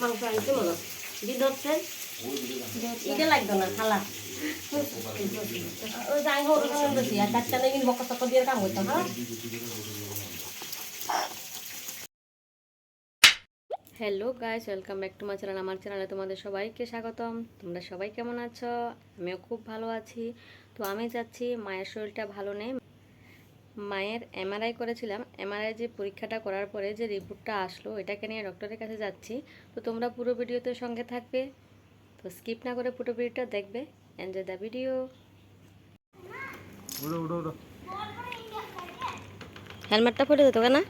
মাংস আনতে বলো দিদি হচ্ছে এটা লাগতো না খালা ওই যাই হোক ওখানে বেশি আর চারটা নেই বকা চক্ক দিয়ে কাম করতাম হ্যাঁ hello guys welcome back to my channel আমার চ্যানেলে তোমাদের সবাইকে স্বাগতম। তোমরা সবাই কেমন আছো? আমিও খুব ভালো আছি। তো আমি যাচ্ছি মায়ের শরীরটা ভালো নেই। মায়ের এমআরআই করেছিলাম। এমআরআই যে পরীক্ষাটা করার পরে যে রিপোর্টটা আসলো এটাকে নিয়ে ডক্টরের কাছে যাচ্ছি। তো তোমরা পুরো ভিডিওতে সঙ্গে থাকবে। তো স্কিপ না করে পুরো ভিডিওটা দেখবে। এনজয় দ্য ভিডিও হেলমেটটা পরে যেত কেনা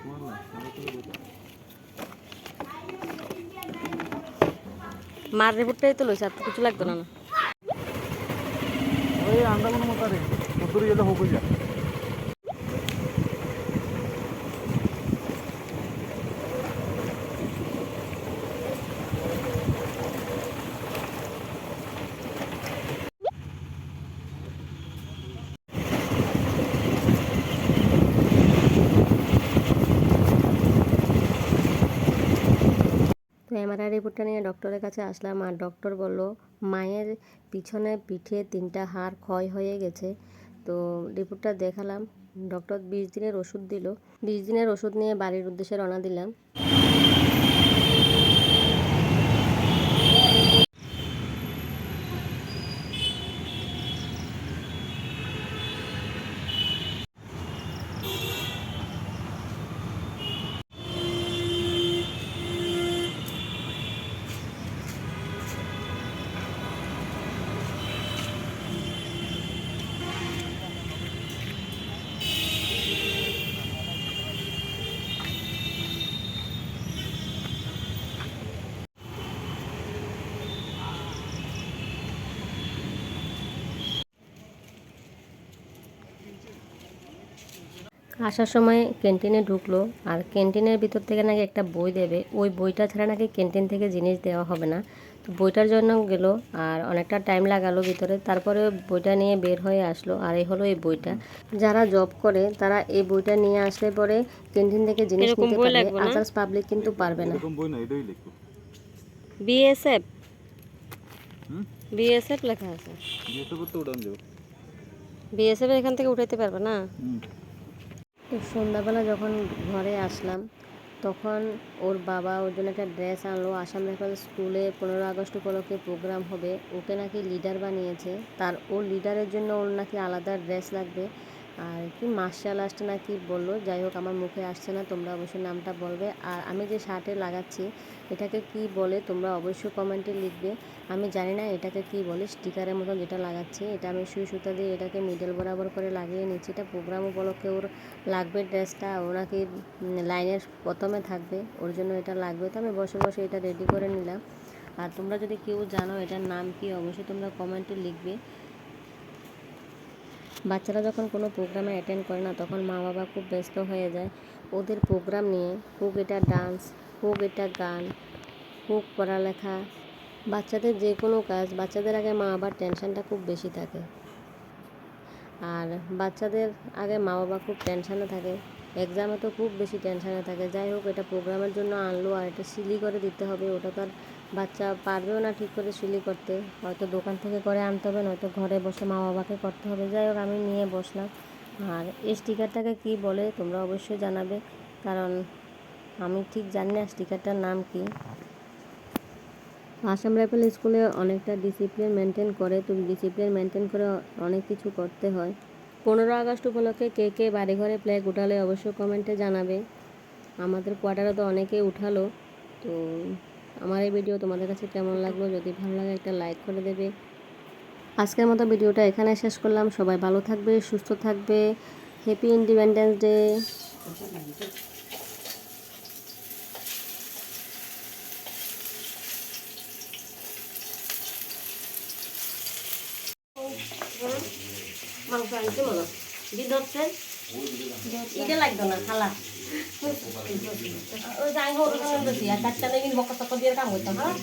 তোমার না আমার তো বলতে মার রিপোর্টটাই তো লইছে, আর তো কিছু লাগতো না। ওই মতো রে মতো গেলে হোক যা এমআরআই রিপোর্টটা নিয়ে ডক্টরের কাছে আসলাম আর ডক্টর বলল, মায়ের পিছনে পিঠে তিনটা হাড় ক্ষয় হয়ে গেছে। তো রিপোর্টটা দেখালাম। ডক্টর বিশ দিনের ওষুধ দিল। বিশ দিনের ওষুধ নিয়ে বাড়ির উদ্দেশ্যে রওনা দিলাম। আসার সময় ক্যান্টিনে ঢুকলো আর ক্যান্টিনের ভিতর থেকে নাকি একটা বই দেবে। ওই বইটা ছাড়া নাকি ক্যান্টিন থেকে জিনিস দেওয়া হবে না। তো বইটার জন্য গেল আর অনেকটা টাইম লাগালো ভিতরে। তারপরে বইটা নিয়ে বের হয়ে আসলো আর এই হলো এই বইটা। যারা জব করে তারা এই বইটা নিয়ে আসলে পরে ক্যান্টিন থেকে জিনিস নিতে পারবে। আদার্স পাবলিক কিন্তু পারবে না। এরকম বই না এটাই লিখো। বিএসএফ বিএসএফ লেখা আছে। যেতে করতে উড়ান বিএসএফ এখান থেকে উঠাইতে পারবে না? হুম। সন্ধ্যাবেলা যখন ঘরে আসলাম, তখন ওর বাবা ওর জন্য একটা ড্রেস আনলো। আসাম রাইফেল স্কুলে পনেরো আগস্ট উপলক্ষে প্রোগ্রাম হবে। ওকে নাকি লিডার বানিয়েছে। তার ওর লিডারের জন্য ওর নাকি আলাদা ড্রেস লাগবে। আর কি মার্শাল আর্ট নাকি বলল, যাই হোক আমার মুখে আসছে না, তোমরা অবশ্যই নামটা বলবে। আর আমি যে শার্টে লাগাচ্ছি, এটাকে কি বলে তোমরা অবশ্যই কমেন্টে লিখবে। আমি জানি না এটাকে কি বলে স্টিকারের মতো যেটা লাগাচ্ছি। এটা আমি সুই সুতা দিয়ে এটাকে মিডল বরাবর করে লাগিয়ে নিচ্ছি। এটা প্রোগ্রাম উপলক্ষে ওর লাগবে ড্রেসটা ও নাকি লাইনের প্রথমে থাকবে, ওর জন্য এটা লাগবে। তো আমি বসে বসে এটা রেডি করে নিলাম। আর তোমরা যদি কেউ জানো এটার নাম কি, অবশ্যই তোমরা কমেন্টে লিখবে। বাচ্চারা যখন কোনো প্রোগ্রামে অ্যাটেন্ড করে না, তখন মা বাবা খুব ব্যস্ত হয়ে যায়। ওদের প্রোগ্রাম নিয়ে হোক এটা ডান্স হোক এটা গান, হোক পড়ালেখা, বাচ্চাদের যে কোনো কাজ, বাচ্চাদের আগে মা বাবার টেনশনটা খুব বেশি থাকে। আর বাচ্চাদের আগে মা বাবা খুব টেনশানে থাকে। এক্সামে তো খুব বেশি টেনশানে থাকে। যাই হোক, এটা প্রোগ্রামের জন্য আনলো আর এটা সিলি করে দিতে হবে, ওটা তো আর বাচ্চা পারবেও না ঠিক করে সিলি করতে। হয়তো দোকান থেকে করে আনতে হবে, নয়তো ঘরে বসে মা বাবাকে করতে হবে। যাই হোক, আমি নিয়ে বসলাম। আর এই স্টিকারটাকে কী বলে তোমরা অবশ্যই জানাবে, কারণ আমি ঠিক জানি না স্টিকারটার নাম কি। আসাম রাইফেল স্কুলে অনেকটা ডিসিপ্লিন মেনটেন করে। তো ডিসিপ্লিন মেনটেন করে অনেক কিছু করতে হয়। পনেরো আগস্ট উপলক্ষে কে কে বাড়ি ঘরে ফ্ল্যাগ উঠালে অবশ্যই কমেন্টে জানাবে। আমাদের কোয়ার্টারে তো অনেকেই উঠালো, তো আমার এই ভিডিও তোমাদের কাছে কেমন লাগল? যদি ভালো লাগে একটা লাইক করে দেবে। আজকের মতো ভিডিওটা এখানে শেষ করলাম। সবাই ভালো থাকবে সুস্থ থাকবে। হ্যাপি ইন্ডিপেন্ডেন্স ডে মাংস বলো দিদি হচ্ছে এটা লাগতো না খালা যাই হোক বকা চক্ক দিয়ে কাম করতাম হ্যাঁ